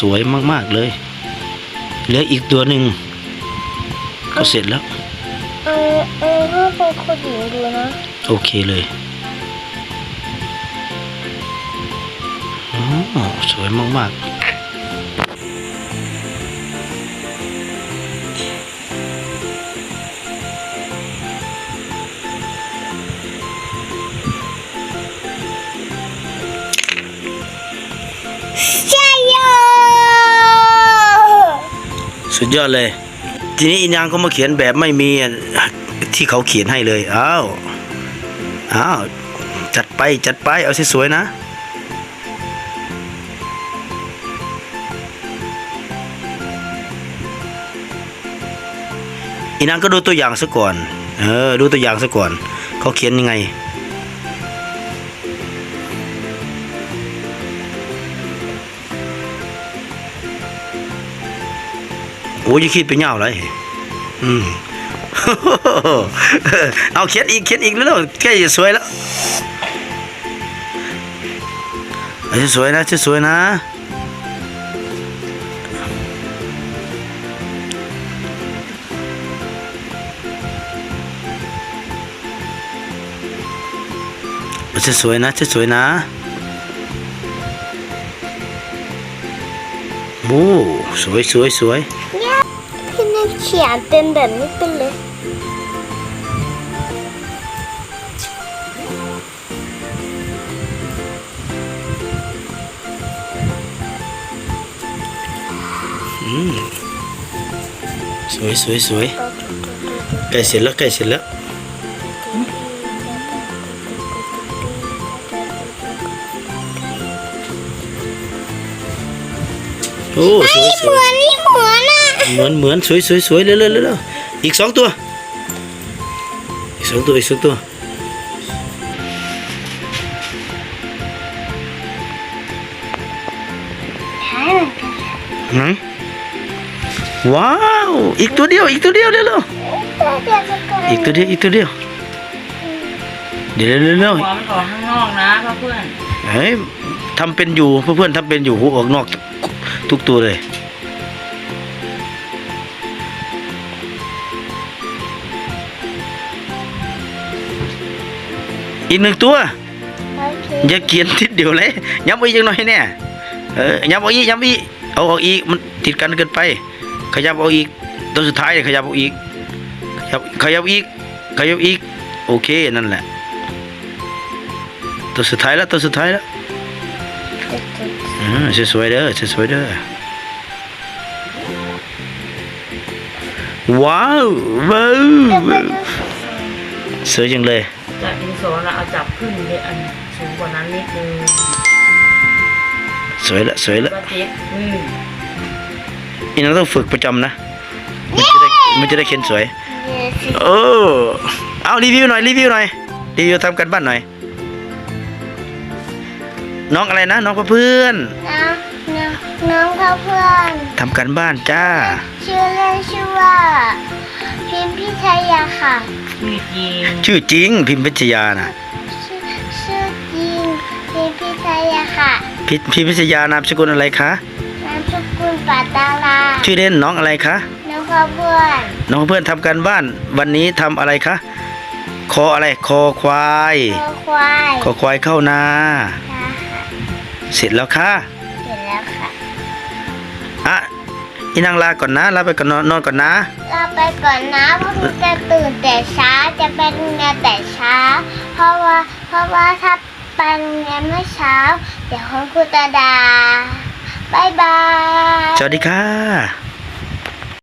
สวยมาก ๆ เลย เหลืออีกตัวหนึ่งก็เสร็จแล้ว เอาเอาถ้าเป็นคนหญิงดูนะ โอเคเลยอ๋อสวยมากใสุดยอดเลย ทีนี้อินยังก็มาเขียนแบบไม่มีที่เขาเขียนให้เลยอ้าวอ้าวจัดไปจัดไปเอาสวยๆนะอีนางก็ดูตัวอย่างซะก่อน เออ ดูตัวอย่างซะก่อน เขาเขียนยังไง อ้ยอย่าคิดไปเงาเลยอืมเอาเขียนอีกเขียนอีกแล้วใกล้จะสวยแล้วเอาสวยนะสวยนะเอาสวยนะสวยนะโอ้สวยสวยสวย ใกล้เสร็จแล้วใกล้เสร็จแล้วโอ้สวยส เหวยมือนนี่เหมือนอะเหมือนเหมือนสวยสวยสวยเร็วเร็วเร็วเร็วอีกสองตัว อีกสองตัว อีกสองตัวใช่เหมือนกันไหนว้าว อีกตัวเดียว อีกตัวเดียวเร็วเร็วแต่เดี๋ยวจะเกิดอีกตัวเดียว อีกตัวเดียว เดี๋ยวเร็วเร็วเร็วหัวมันออกข้างนอกนะเพื่อนเฮ้ยทำเป็นอยู่เพื่อนๆทำเป็นอยู่หูออกนอกทุกตัวเลย อีกหนึ่งตัวโอเคอย่าเขียนทิศเดียวเลยย้ำอีกจังหน่อยเนี่ยเออย้ำเอาอีกย้ำอีกเอาออกอีกมันติดกันเกินไป ขยับเอาอีกตัวสุดท้ายเนี่ยขยับเอาอีก ขยับขยับอีกขยับอีกโอเคนั่นแหละ ตัวสุดท้ายแล้วตัวสุดท้ายแล้วอ่าสวยๆเด้อสวยๆเด้อว้าวว้าวว้าวสวยจังเลยๆ จากดินสอเราเอาจับขึ้นเลยอันสูงกว่านั้นนิดนึงสวยละสวยละก็เจ็บอืมอีน้องต้องฝึกประจำนะ มันจะได้มันจะได้เขียนสวยเนี่ยสิโอ้เอารีวิวหน่อยรีวิวหน่อยรีวิวทำกันบ้านหน่อย น้องอะไรนะ น้องเพื่อนน้องน้องน้องเพื่อนทำกันบ้านจ้า ชื่อเล่นชื่อว่าพิมพิชยาค่ะ มีดยิงชื่อจริง พิมพ์พิชยานะชื่อชื่อจริงพิมพิชยาค่ะพิพิมพ์พิชยานามสกุลอะไรคะนามสกุลปาตาลาชื่อเล่นน้องอะไรคะน้องเพื่อนน้องเพื่อนทำการบ้านวันนี้ทำอะไรคะคออะไรคอควาย คอควายคอควายเข้านาค่ะ เสร็จแล้วค่ะ อีนางลาก่อนนะลาไปก่อนนอนนอนก่อนนะลาไปก่อนนะเพราะคุณจะตื่นแต่เช้าจะไปโรงเรียนแต่เช้า เพราะว่าเพราะว่าถ้าไปโรงเรียนเมื่อเช้า เดี๋ยวคุณครูตาดาบายบาย สวัสดีค่ะ